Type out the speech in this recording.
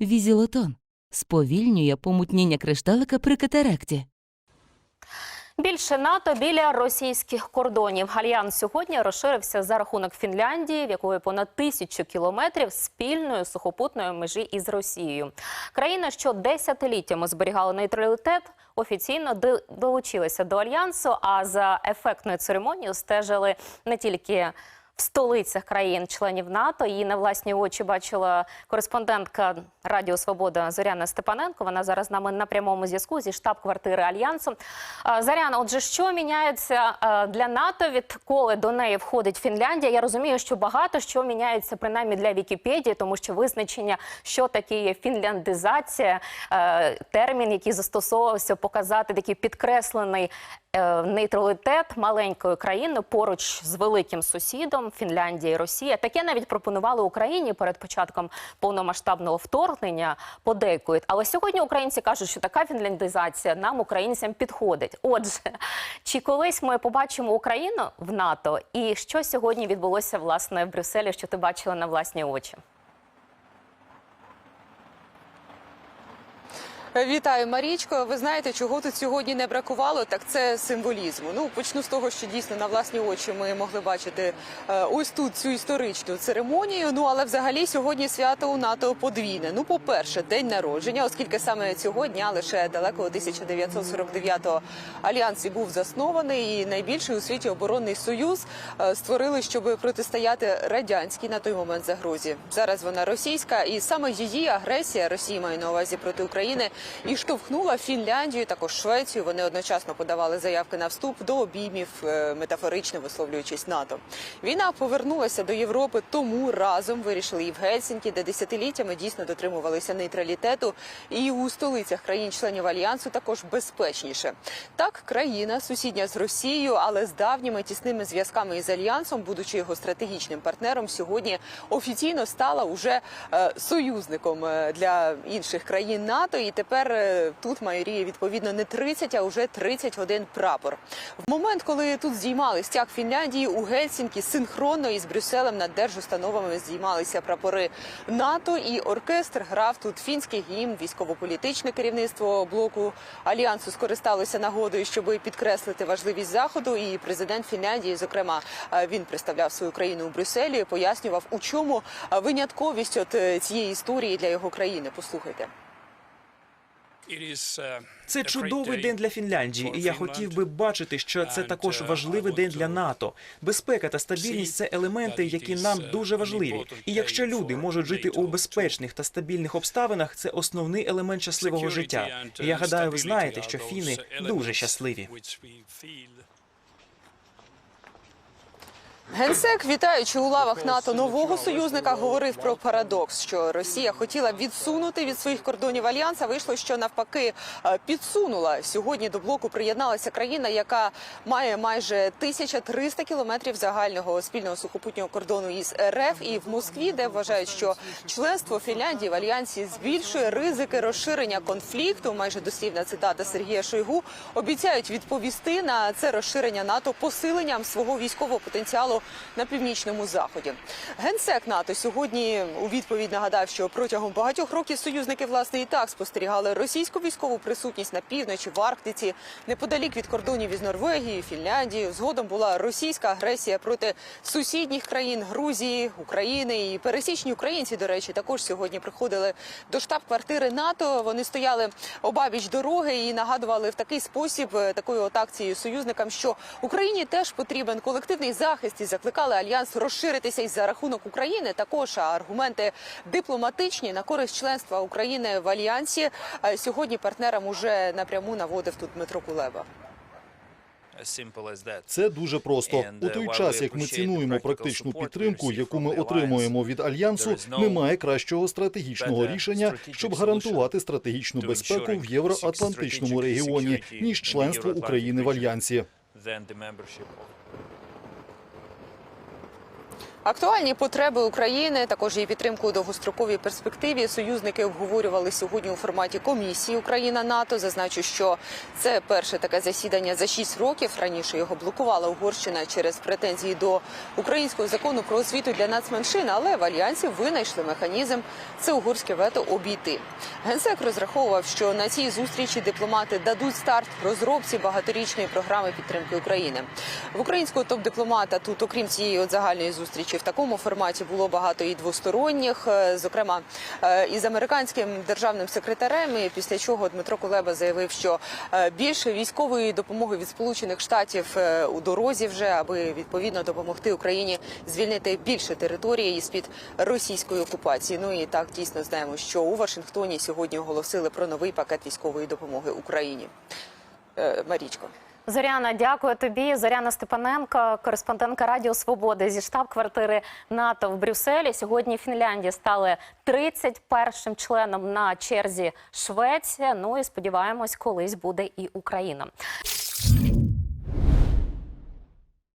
Візілотон сповільнює помутніння кришталика при катаракті. Більше НАТО біля російських кордонів. Альянс сьогодні розширився за рахунок Фінляндії, в якої понад тисячу кілометрів спільної сухопутної межі із Росією. Країна, що десятиліттями зберігала нейтралітет, офіційно до- долучилася до альянсу. А за ефектною церемонією стежили не тільки в столицях країн-членів НАТО. Її на власні очі бачила кореспондентка Радіо Свобода Зоряна Степаненко. Вона зараз з нами на прямому зв'язку зі штаб-квартири Альянсу. А, Заряна, отже, що міняється для НАТО, відколи до неї входить Фінляндія? Я розумію, що багато що міняється принаймні для Вікіпедії, тому що визначення, що таке є фінляндизація, термін, який застосовувався, показати такий підкреслений нейтралітет маленької країни поруч з великим сусідом Фінляндія і Росія. Таке навіть пропонували Україні перед початком повномасштабного вторгнення подейкують. Але сьогодні українці кажуть, що така фінляндизація нам, українцям, підходить. Отже, чи колись ми побачимо Україну в НАТО, і що сьогодні відбулося власне в Брюсселі, що ти бачила на власні очі? Вітаю, Марічко. Ви знаєте, чого тут сьогодні не бракувало? Так це символізму. Ну почну з того, що дійсно на власні очі ми могли бачити е, ось тут цю історичну церемонію. Ну але взагалі сьогодні свято у НАТО подвійне. Ну, по-перше, день народження, оскільки саме цього дня лише далеко 1949-го альянс і був заснований, і найбільший у світі оборонний союз е, створили, щоб протистояти радянській на той момент загрозі. Зараз вона російська, і саме її агресія Росії маю на увазі проти України і штовхнула Фінляндію, також Швецію. Вони одночасно подавали заявки на вступ до обіймів, е, метафорично висловлюючись НАТО. Війна повернулася до Європи, тому разом вирішили і в Гельсінкі, де десятиліттями дійсно дотримувалися нейтралітету, і у столицях країн-членів альянсу також безпечніше. Так, країна сусідня з Росією, але з давніми тісними зв'язками із альянсом, будучи його стратегічним партнером, сьогодні офіційно стала уже е, союзником е, для інших країн НАТО. І тепер е, тут майоріє відповідно не 30, а вже 31 прапор. В момент, коли тут здіймали стяг Фінляндії у Гельсінкі, синхронно із Брюсселем над держустановами здіймалися прапори НАТО, і оркестр грав тут фінський гімн, військово-політичне керівництво блоку альянсу скористалося нагодою, щоб підкреслити важливість заходу. І президент Фінляндії, зокрема, е, він представляв свою країну у Брюсселі, пояснював, у чому е, винятковість от цієї історії для його країни. Послухайте. Це чудовий день для Фінляндії, і я хотів би бачити, що це також важливий день для НАТО. Безпека та стабільність це елементи, які нам дуже важливі. І якщо люди можуть жити у безпечних та стабільних обставинах, це основний елемент щасливого життя. І я гадаю, ви знаєте, що фіни дуже щасливі. Генсек, вітаючи у лавах НАТО нового союзника, говорив про парадокс, що Росія хотіла відсунути від своїх кордонів альянса. Вийшло, що навпаки е, підсунула. Сьогодні до блоку приєдналася країна, яка має майже 1300 кілометрів загального спільного сухопутнього кордону із РФ. І в Москві, де вважають, що членство Фінляндії в альянсі збільшує ризики розширення конфлікту. Майже дослівна цитата Сергія Шойгу обіцяють відповісти на це розширення НАТО посиленням свого військового потенціалу на північному заході. Генсек НАТО сьогодні у відповідь нагадав, що протягом багатьох років союзники власне і так спостерігали російську військову присутність на півночі в Арктиці, неподалік від кордонів із Норвегією, Фінляндією. Згодом була російська агресія проти сусідніх країн Грузії, України і пересічні українці. До речі, також сьогодні приходили до штаб-квартири НАТО. Вони стояли обабіч дороги і нагадували в такий спосіб е, такою от акцією союзникам, що Україні теж потрібен колективний захист і закликали альянс розширитися із за рахунок України. Також аргументи дипломатичні на користь членства України в альянсі. Е, Сьогодні партнерам уже напряму наводив тут Дмитро Кулеба. Це дуже просто. У той час, як ми цінуємо практичну підтримку, яку ми отримуємо від альянсу, немає кращого стратегічного рішення, щоб гарантувати стратегічну безпеку в євроатлантичному регіоні, ніж членство України в альянсі. Актуальні потреби України, також її підтримку у довгостроковій перспективі. Союзники обговорювали сьогодні у форматі комісії Україна НАТО. Зазначу, що це перше таке засідання за 6 років. Раніше його блокувала Угорщина через претензії до українського закону про освіту для нацменшин, але в альянсі винайшли механізм це угорське вето обійти. Генсек розраховував, що на цій зустрічі дипломати дадуть старт розробці багаторічної програми підтримки України. В українського топ-дипломата тут, окрім цієї от загальної зустрічі, в такому форматі було багато і двосторонніх, е, зокрема е, із американським державним секретарем. І після чого Дмитро Кулеба заявив, що е, більше військової допомоги від Сполучених Штатів у дорозі вже, аби відповідно допомогти Україні звільнити більше території з під російської окупації. Ну і так дійсно знаємо, що у Вашингтоні сьогодні оголосили про новий пакет військової допомоги Україні. Марічко. Зоряна, дякую тобі. Зоряна Степаненко, кореспондентка Радіо Свободи зі штаб-квартири НАТО в Брюсселі. Сьогодні Фінляндія стали 31-м членом на черзі Швеція. Ну і сподіваємось, колись буде і Україна.